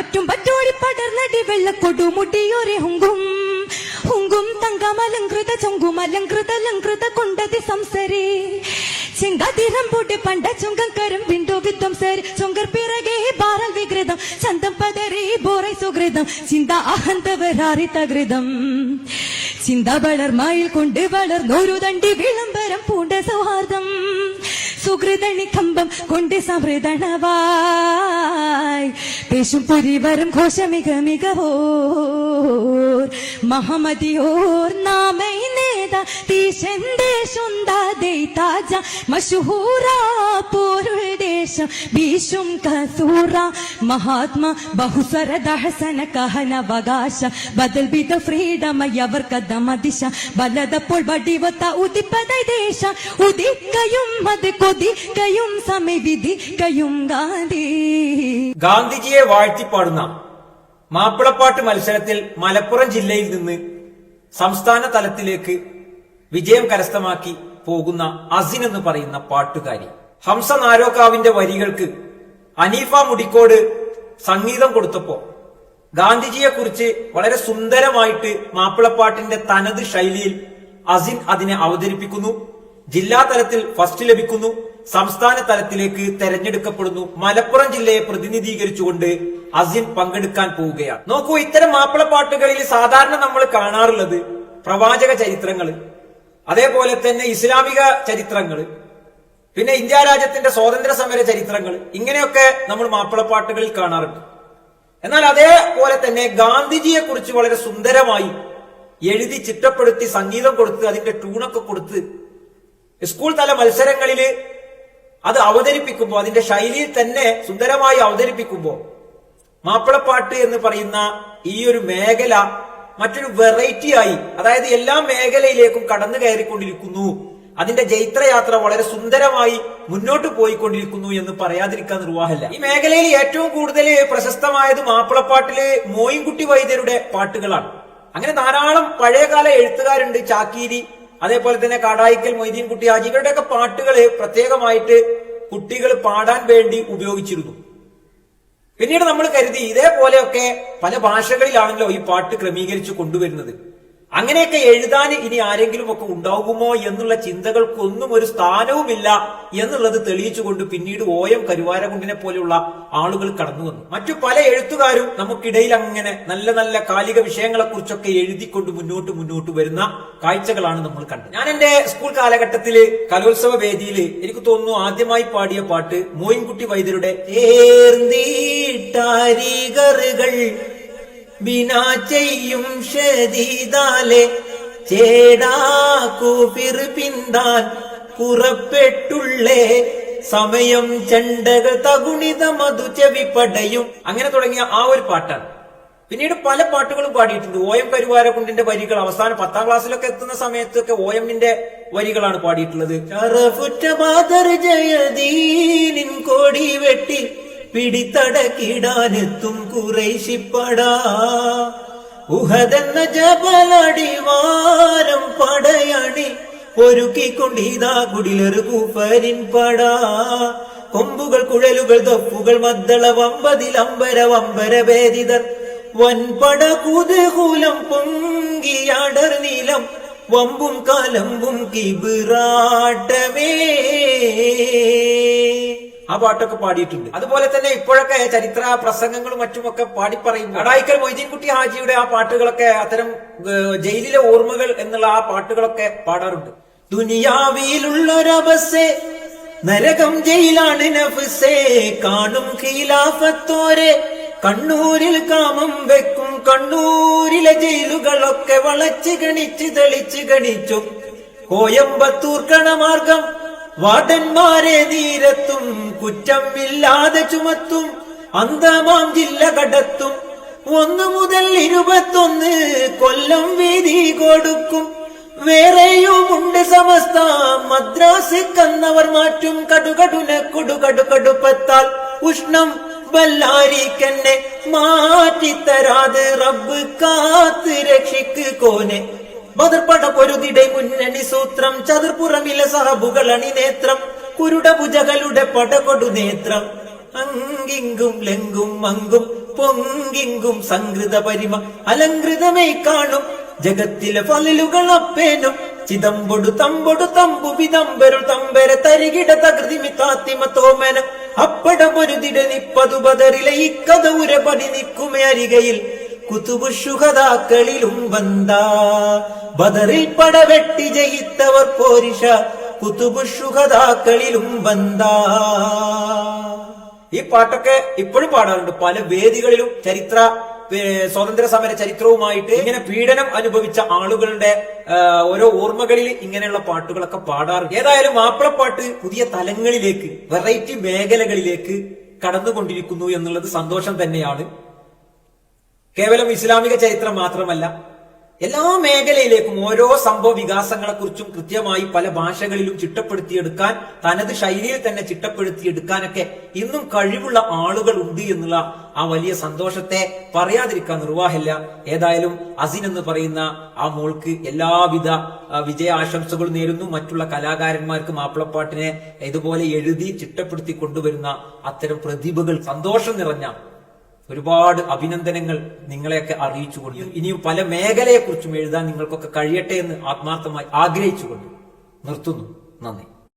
പറ്റും പറ്റോടി പടർന്നടി വെള്ളക്കൊടുമുടിയൊരെ ഹുങ്കും. ഹുങ്കും തങ്കമലങ്കൃത ചൊങ്കുമലങ്കൃത ലങ്കൃത കൊണ്ടതി സംസരി. ചിങ്കാതിരം പൊട്ടി പണ്ട ചുങ്കം കരം വിണ്ടോ വിത്തം സരി. ചൊങ്കർ പിറകെ ബാറൽ വികൃതം ചന്തം പതറി ബോറൈ സുഹൃതം ചിന്ത അഹന്തവരാറി തകൃതം. ചിന്ത വളർമായിൽ കൊണ്ട് വളർന്നൊരു തണ്ടി വിളംബരം പൂണ്ട സുഹൃതണി കമ്പം കൊണ്ട് സമൃദണവായ് പേശും പുരിവരും ഘോഷമിക മികവോർ മഹമദിയോർ നാമൈ നേത തീശന്റെ സുന്ദ ദൈതാജ മഷഹൂറ പോരുൾ ദേശം ബീശും കസൂറ. മഹാത്മ ബഹുസര ദഹസന കഹന വകാശ ബദൽ ബിദ ഫ്രീഡം യവർ കദമ ദിശ ബലതപ്പോൾ വടിവത്ത ഉദിപ്പത ദേശ. ഉദിക്കയും അത് കൊതിക്കയും സമവിധിക്കയും ഗാന്ധി. ഗാന്ധിജിയെ വാഴ്ത്തിപ്പാടുന്ന മാപ്പിളപ്പാട്ട് മത്സരത്തിൽ മലപ്പുറം ജില്ലയിൽ നിന്ന് സംസ്ഥാന തലത്തിലേക്ക് വിജയം കരസ്ഥമാക്കി പോകുന്ന അസിൻ എന്ന് പറയുന്ന പാട്ടുകാരി. ഹംസ നാരോക്കാവിന്റെ വരികൾക്ക് അനീഫ മുടിക്കോട് സംഗീതം കൊടുത്തപ്പോ ഗാന്ധിജിയെ കുറിച്ച് വളരെ സുന്ദരമായിട്ട് മാപ്പിളപ്പാട്ടിന്റെ തനത് ശൈലിയിൽ അസിൻ അതിനെ അവതരിപ്പിക്കുന്നു. ജില്ലാ തലത്തിൽ ഫസ്റ്റ് ലഭിക്കുന്നു. സംസ്ഥാന തലത്തിലേക്ക് തെരഞ്ഞെടുക്കപ്പെടുന്നു. മലപ്പുറം ജില്ലയെ പ്രതിനിധീകരിച്ചുകൊണ്ട് അസിൻ പങ്കെടുക്കാൻ പോവുകയാണ്. നോക്കൂ ഇത്തരം മാപ്പിളപ്പാട്ടുകളിൽ സാധാരണ നമ്മൾ കാണാറുള്ളത് പ്രവാചക ചരിത്രങ്ങൾ അതേപോലെ തന്നെ ഇസ്ലാമിക ചരിത്രങ്ങൾ പിന്നെ ഇന്ത്യ രാജ്യത്തിന്റെ സ്വാതന്ത്ര്യ സമര ചരിത്രങ്ങൾ ഇങ്ങനെയൊക്കെ നമ്മൾ മാപ്പിളപ്പാട്ടുകളിൽ കാണാറുണ്ട്. എന്നാൽ അതേപോലെ തന്നെ ഗാന്ധിജിയെ കുറിച്ച് വളരെ സുന്ദരമായി എഴുതി ചിട്ടപ്പെടുത്തി സംഗീതം കൊടുത്ത് അതിന്റെ ട്യൂണൊക്കെ കൊടുത്ത് സ്കൂൾ തല മത്സരങ്ങളിൽ അത് അവതരിപ്പിക്കുമ്പോൾ അതിന്റെ ശൈലിയിൽ തന്നെ സുന്ദരമായി അവതരിപ്പിക്കുമ്പോൾ മാപ്പിളപ്പാട്ട് എന്ന് പറയുന്ന ഈ ഒരു മേഖല മറ്റൊരു വെറൈറ്റി ആയി അതായത് എല്ലാ മേഖലയിലേക്കും കടന്നു കയറിക്കൊണ്ടിരിക്കുന്നു. അതിന്റെ ജൈത്രയാത്ര വളരെ സുന്ദരമായി മുന്നോട്ട് പോയിക്കൊണ്ടിരിക്കുന്നു എന്ന് പറയാതിരിക്കാൻ നിർവാഹമല്ല. ഈ മേഖലയിൽ ഏറ്റവും കൂടുതൽ പ്രശസ്തമായത് മാപ്പിളപ്പാട്ടിലെ മോയിൻകുട്ടി വൈദ്യരുടെ പാട്ടുകളാണ്. അങ്ങനെ ധാരാളം പഴയകാല എഴുത്തുകാരുണ്ട് ചാക്കീരി അതേപോലെ തന്നെ കാടായിക്കൽ മൊയ്തീൻകുട്ടി ഹാജി ഇവരുടെയൊക്കെ പാട്ടുകൾ പ്രത്യേകമായിട്ട് കുട്ടികൾ പാടാൻ വേണ്ടി ഉപയോഗിച്ചിരുന്നു. പിന്നീട് നമ്മൾ കരുതി ഇതേപോലെയൊക്കെ പല ഭാഷകളിലാണല്ലോ ഈ പാട്ട് ക്രമീകരിച്ചു കൊണ്ടുവരുന്നത്. അങ്ങനെയൊക്കെ എഴുതാൻ ഇനി ആരെങ്കിലും ഒക്കെ ഉണ്ടാകുമോ എന്നുള്ള ചിന്തകൾക്കൊന്നും ഒരു സ്ഥാനവുമില്ല എന്നുള്ളത് തെളിയിച്ചുകൊണ്ട് പിന്നീട് ഒ എം കരുവാരകുണ്ടിനെ പോലെയുള്ള ആളുകൾ കടന്നു വന്നു. മറ്റു പല എഴുത്തുകാരും നമുക്കിടയിൽ അങ്ങനെ നല്ല നല്ല കാലിക വിഷയങ്ങളെ കുറിച്ചൊക്കെ എഴുതിക്കൊണ്ട് മുന്നോട്ട് മുന്നോട്ട് വരുന്ന കാഴ്ചകളാണ് നമ്മൾ കണ്ടത്. ഞാൻ എന്റെ സ്കൂൾ കാലഘട്ടത്തിൽ കലോത്സവ വേദിയിൽ എനിക്ക് തോന്നുന്നു ആദ്യമായി പാടിയ പാട്ട് മോയിൻകുട്ടി വൈദ്യരുടെ ഏർന്നീട്ടാരികറുകൾ ബിനാ ചെയ്യും ഷദീദാലെ. ചേടാ പിന്താൻ പുറപ്പെട്ടുള്ളേ. സമയം ചണ്ടക തകുണിത മധു ചെവിപ്പടയും അങ്ങനെ തുടങ്ങിയ ആ ഒരു പാട്ടാണ്. പിന്നീട് പല പാട്ടുകളും പാടിയിട്ടുണ്ട്. ഓ എം കരുവാരക്കുണ്ടിന്റെ വരികൾ അവസാനം പത്താം ക്ലാസ്സിലൊക്കെ എത്തുന്ന സമയത്തൊക്കെ ഓ എമ്മിന്റെ വരികളാണ് പാടിയിട്ടുള്ളത്. കോടി വെട്ടി പിടിത്തടക്കിടാനെത്തും കുറേശിപ്പടാ ഉഹതെന്ന ജബലടിവാരം പടയണി ഒരുക്കിക്കൊണ്ടിതാ കുടിലൊരു കൂപ്പരിൻ പടാ. കൊമ്പുകൾ കുഴലുകൾ തൊപ്പുകൾ മദ്ദള വമ്പതിൽ അമ്പര വമ്പര ഭേദിതർ. വൻപട കുതകൂലം പൊങ്കിയാടർ നീലം വമ്പും കാലമ്പും കിബിറാട്ടമേ. ആ പാട്ടൊക്കെ പാടിയിട്ടുണ്ട്. അതുപോലെ തന്നെ ഇപ്പോഴൊക്കെ ചരിത്ര പ്രസംഗങ്ങളും മറ്റുമൊക്കെ പാടി പറയും അടായിക്കൽ മൊയ്തീൻകുട്ടി ഹാജിയുടെ ആ പാട്ടുകളൊക്കെ അത്തരം ജയിലിലെ ഓർമ്മകൾ എന്നുള്ള ആ പാട്ടുകളൊക്കെ പാടാറുണ്ട്. ദുനിയാവിയിലുള്ളൊരവസേ നരകം ജയിലാണ് കാണും ഖിലാഫത്തോരെ കണ്ണൂരിൽ കാമം വെക്കും കണ്ണൂരിലെ ജയിലുകളൊക്കെ വളച്ച് ഗണിച്ച് തെളിച്ച് ഗണിച്ചു കോയമ്പത്തൂർ കണമാർഗം വാർഡന്മാരെ തീരത്തും കുറ്റം ഇല്ലാതെ ചുമത്തും അന്തമാം ജില്ല കടത്തും. ഒന്നു മുതൽ ഇരുപത്തൊന്ന് കൊല്ലം വീതി കൊടുക്കും. വേറെയുമുണ്ട് സമസ്ത മദ്രാസ് കന്നവർ മാറ്റും കടുകടുന കൊടുകടു കടുപ്പത്താൽ ഉഷ്ണം ബല്ലാരിക്കെന്നെ മാറ്റിത്തരാത് റബ്ബ് കാത്ത് രക്ഷിക്ക് കോനെ. ബദർപട പൊരുതിടെ മുന്നണി സൂത്രം ചതുർപ്പുറമിലെ സഹബുകൾ അണിനേത്രം കുരുട ഭുജകളുടെ പടകൊടു നേത്രം. അങ്കിങ്കും ലെങ്കും മങ്കും പൊങ്കിങ്കും സംകൃത പരിമ അലങ്കൃതമേ കാണും. ജഗത്തിലെ ഫലിലുകൾ അപ്പേനും ചിതമ്പൊടു തമ്പൊടു തമ്പു വിതമ്പരു തമ്പര തരികിട തകൃതിമി താത്തിമ തോമന. അപ്പട പൊരുതിട നിപ്പതു ബദറിലെ ഇക്കഥ ഉരപടി നിക്കുമേ അരികയിൽ. കുതുബുഷുഹതാക്കളിലും വന്ന ബദറിൽ പടവെട്ടി ജയിത്തവർ പോരിഷ കുതുബുഷുഹതാക്കളിലും വന്ന ഈ പാട്ടൊക്കെ ഇപ്പോഴും പാടാറുണ്ട്. പല വേദികളിലും ചരിത്ര സ്വാതന്ത്ര്യ സമര ചരിത്രവുമായിട്ട് ഇങ്ങനെ പീഡനം അനുഭവിച്ച ആളുകളുടെ ഓരോ ഓർമ്മകളിൽ ഇങ്ങനെയുള്ള പാട്ടുകളൊക്കെ പാടാറുണ്ട്. ഏതായാലും മാപ്പിളപ്പാട്ട് പുതിയ തലങ്ങളിലേക്ക് വെറൈറ്റി മേഖലകളിലേക്ക് കടന്നുകൊണ്ടിരിക്കുന്നു എന്നുള്ളത് സന്തോഷം തന്നെയാണ്. കേവലം ഇസ്ലാമിക ചരിത്രം മാത്രമല്ല എല്ലാ മേഖലയിലേക്കും ഓരോ സംഭവ വികാസങ്ങളെക്കുറിച്ചും കൃത്യമായി പല ഭാഷകളിലും ചിട്ടപ്പെടുത്തിയെടുക്കാൻ തനത് ശൈലിയിൽ തന്നെ ചിട്ടപ്പെടുത്തിയെടുക്കാനൊക്കെ ഇന്നും കഴിവുള്ള ആളുകൾ ഉണ്ട് എന്നുള്ള ആ വലിയ സന്തോഷത്തെ പറയാതിരിക്കാൻ നിർവാഹമില്ല. ഏതായാലും അസിൻ എന്ന് പറയുന്ന ആ മോൾക്ക് എല്ലാവിധ വിജയ ആശംസകൾ നേരുന്നു. മറ്റുള്ള കലാകാരന്മാർക്ക് മാപ്പിളപ്പാട്ടിനെ ഇതുപോലെ എഴുതി ചിട്ടപ്പെടുത്തി കൊണ്ടുവരുന്ന അത്തരം പ്രതിഭകൾ സന്തോഷം നിറഞ്ഞ ഒരുപാട് അഭിനന്ദനങ്ങൾ നിങ്ങളെയൊക്കെ അറിയിച്ചുകൊണ്ട് ഇനിയും പല മേഖലയെക്കുറിച്ചും എഴുതാൻ നിങ്ങൾക്കൊക്കെ കഴിയട്ടെ എന്ന് ആത്മാർത്ഥമായി ആഗ്രഹിച്ചുകൊണ്ട് നിർത്തുന്നു. നന്ദി.